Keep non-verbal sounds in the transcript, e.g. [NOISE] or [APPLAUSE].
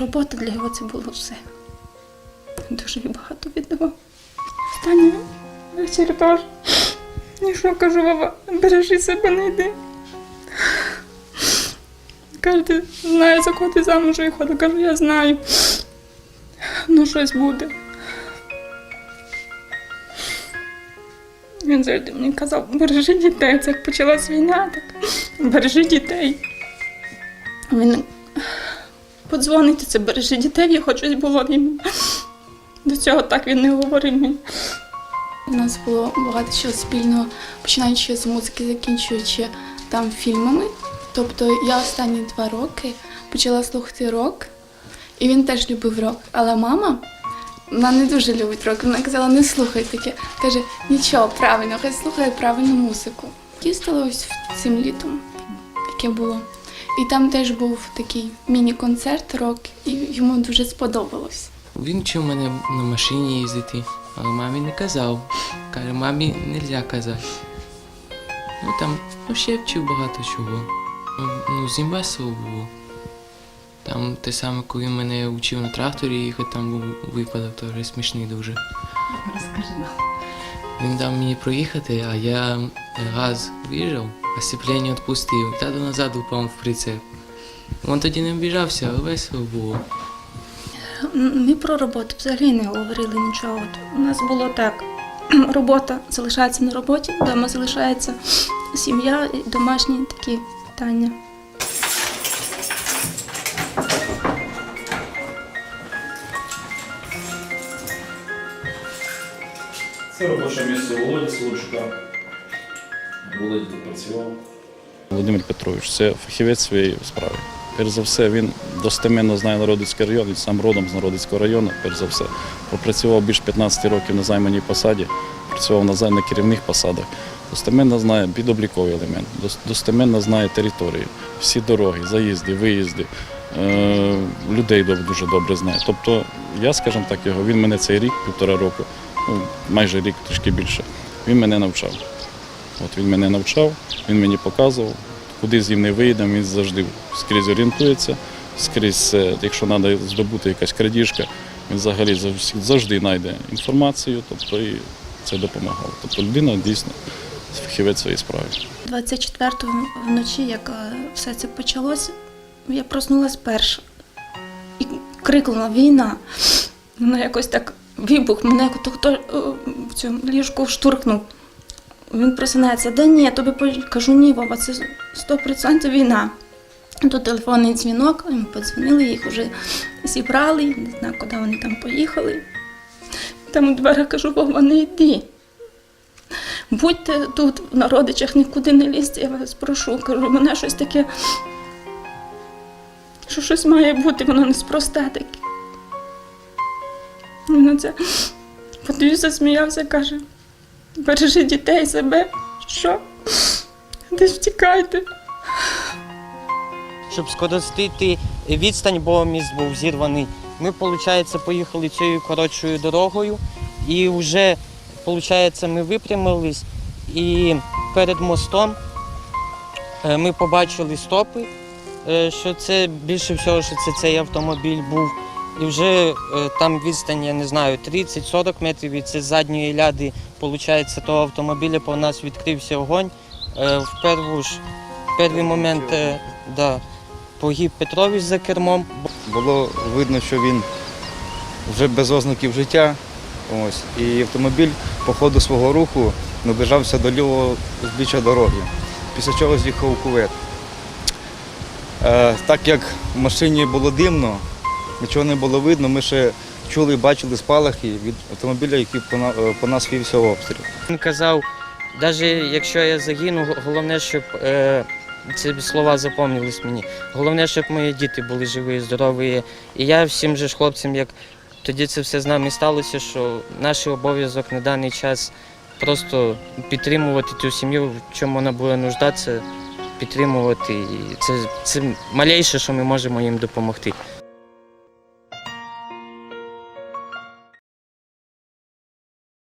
Робота для його це було все. Дуже багато віддавав. Останній вечір теж. І що кажу, Вова, бережи себе, не йди. Каже, знає, за кого ти замуж виходить. Кажу, я знаю. Ну, щось буде. Він завжди мені казав, бережи дітей. Це як почалась війна, так бережи дітей. Він подзвонить, це бережи дітей, його щось було. Він до цього так він не говорив мені. У нас було багато чого спільного, починаючи з музики, закінчуючи там фільмами. Тобто я останні два роки почала слухати рок, і він теж любив рок. Але мама вона не дуже любить рок. Вона казала, не слухай таке. Каже, нічого, правильно, хай слухає правильну музику. Їздила ось цим літом, яке було. І там теж був такий міні-концерт рок, і йому дуже сподобалось. Він вчив мене на машині їздити, але мамі не казав. Каже, мамі не можна казати. Ну там ну, ще вчив багато чого. Ну, Ну, з ним весело було. Там те саме, коли мене вчив на тракторі їхати, там був випадок теж смішний дуже. Розкажи нам. Він дав мені проїхати, а я газ виїжджав, а сцеплення відпустив. Тато назад упав в прицеп. Він тоді не обіжався, але весело було. Ми про роботу взагалі не говорили нічого. От У нас було так: [CLEARS THROAT] робота залишається на роботі, вдома залишається сім'я і домашні такі питання. Це робоче місце Володі Солодчука. Тут працював. Володимир Петрович це фахівець своєї справи. Перш за все, він достеменно знає Народицький район, він сам родом з Народицького району, перш за все. Пропрацював більше 15 років на займаній посаді, працював на на керівних посадах. Достеменно знає підобліковий елемент, достеменно знає територію, всі дороги, заїзди, виїзди, е, людей дуже добре знає. Тобто, я, скажімо так, його, він мене цей рік, півтора року, ну, майже рік, трішки більше, він мене навчав. От він мене навчав, він мені показував, куди з ним не вийдемо, він завжди скрізь орієнтується, скрізь, е, якщо треба здобути якась крадіжка, він взагалі завжди, знайде інформацію, тобто і це допомагало. Тобто людина дійсно фахівець своєї справи. 24-го вночі, як е, все це почалося, я проснулась перша і крикнула війна. Вона якось так вибух, мене хто е, в цьому ліжку штурхнув. Він просинається, да ні, я тобі кажу, ні, Вова, це 100% війна. Тут телефонний дзвінок, ми подзвонили, їх вже зібрали, не знаю, куди вони там поїхали. Там у дверях кажу, Вова, не йди. Будьте тут на родичах, нікуди не лізьте, я вас прошу. Кажу, мене щось таке, що щось має бути, воно неспроста таке. Він це подивився, сміявся, каже, бережи дітей себе. Що? Десь втікайте. щоб скоростити відстань, бо міст був зірваний. Ми, виходить, поїхали цією коротшою дорогою і вже, виходить, ми випрямились і перед мостом е, ми побачили стопи, е, що це більше всього, що це цей автомобіль був. І вже е, там відстань, я не знаю, 30-40 метрів від це з задньої ляди, виходить, того автомобіля по нас відкрився огонь. Е, В перву ж, перший момент е, да, погиб Петрович за кермом. Було видно, що він вже без ознаків життя. Ось. І автомобіль по ходу свого руху наближався до лівого збіччя дороги, після чого з'їхав кувет. Е, так як в машині було димно, нічого не було видно, ми ще чули бачили спалахи від автомобіля, який по, е, нас вівся обстріл. Він казав, навіть якщо я загину, головне, щоб е, ці слова запам'ятались мені. Головне, щоб мої діти були живі, здорові. І я всім же ж хлопцям, як тоді це все з нами сталося, що наш обов'язок на даний час просто підтримувати цю сім'ю, в чому вона буде нуждатися, підтримувати. І це, це малейше, що ми можемо їм допомогти.